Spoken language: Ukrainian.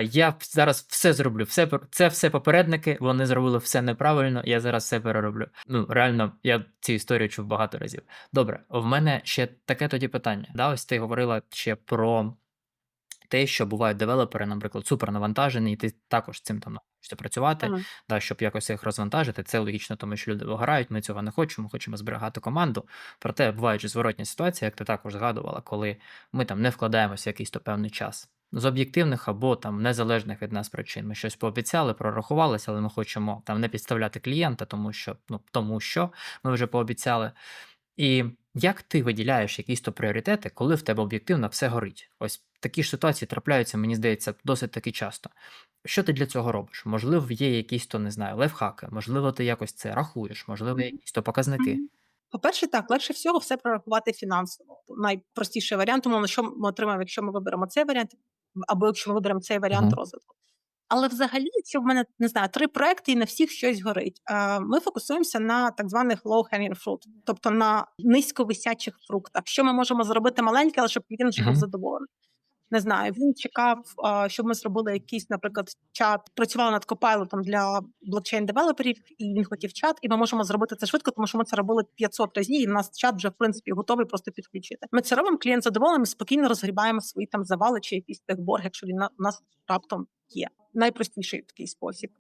Я зараз все зроблю, все це все попередники, вони зробили все неправильно, я зараз все перероблю. Ну, реально, я цю історію чув багато разів. Добре, в мене ще таке тоді питання. Да, ось ти говорила ще про те, що бувають девелопери, наприклад, супернавантажені, і ти також з цим там намагаєшся працювати, Мгм. да, щоб якось їх розвантажити. Це логічно, тому що люди вигорають, ми цього не хочемо, хочемо зберігати команду. Проте бувають же зворотні ситуації, як ти також згадувала, коли ми там не вкладаємося якийсь то певний час. З об'єктивних або там незалежних від нас причин. Ми щось пообіцяли, прорахувалися, але ми хочемо там не підставляти клієнта, тому що ну тому що ми вже пообіцяли. І як ти виділяєш якісь то пріоритети, коли в тебе об'єктивно все горить? Ось такі ж ситуації трапляються, мені здається, досить таки часто. Що ти для цього робиш? Можливо, є якісь то не знаю, лайфхаки, можливо, ти якось це рахуєш, можливо, є якісь то показники. По-перше, так, легше всього все прорахувати фінансово. Найпростіший варіант, умовно, що ми отримаємо, якщо ми виберемо цей варіант, або якщо ми виберемо цей варіант Мгм. розвитку. Але взагалі, якщо в мене не знаю, три проекти і на всіх щось горить, ми фокусуємося на так званих low-hanging fruit, тобто на низьковисячих фруктах. Що ми можемо зробити маленьке, але щоб він був був Мгм. задоволений. Не знаю, він чекав, щоб ми зробили якийсь, наприклад, чат. Працювали над копайлотом для блокчейн-девелоперів, і він хотів чат, і ми можемо зробити це швидко, тому що ми це робили 500 разів, і в нас чат вже в принципі готовий просто підключити. Ми це робимо, клієнт задоволений, спокійно розгрібаємо свої там завали чи якісь тих борг, якщо він на нас раптом є. Найпростіший такий спосіб.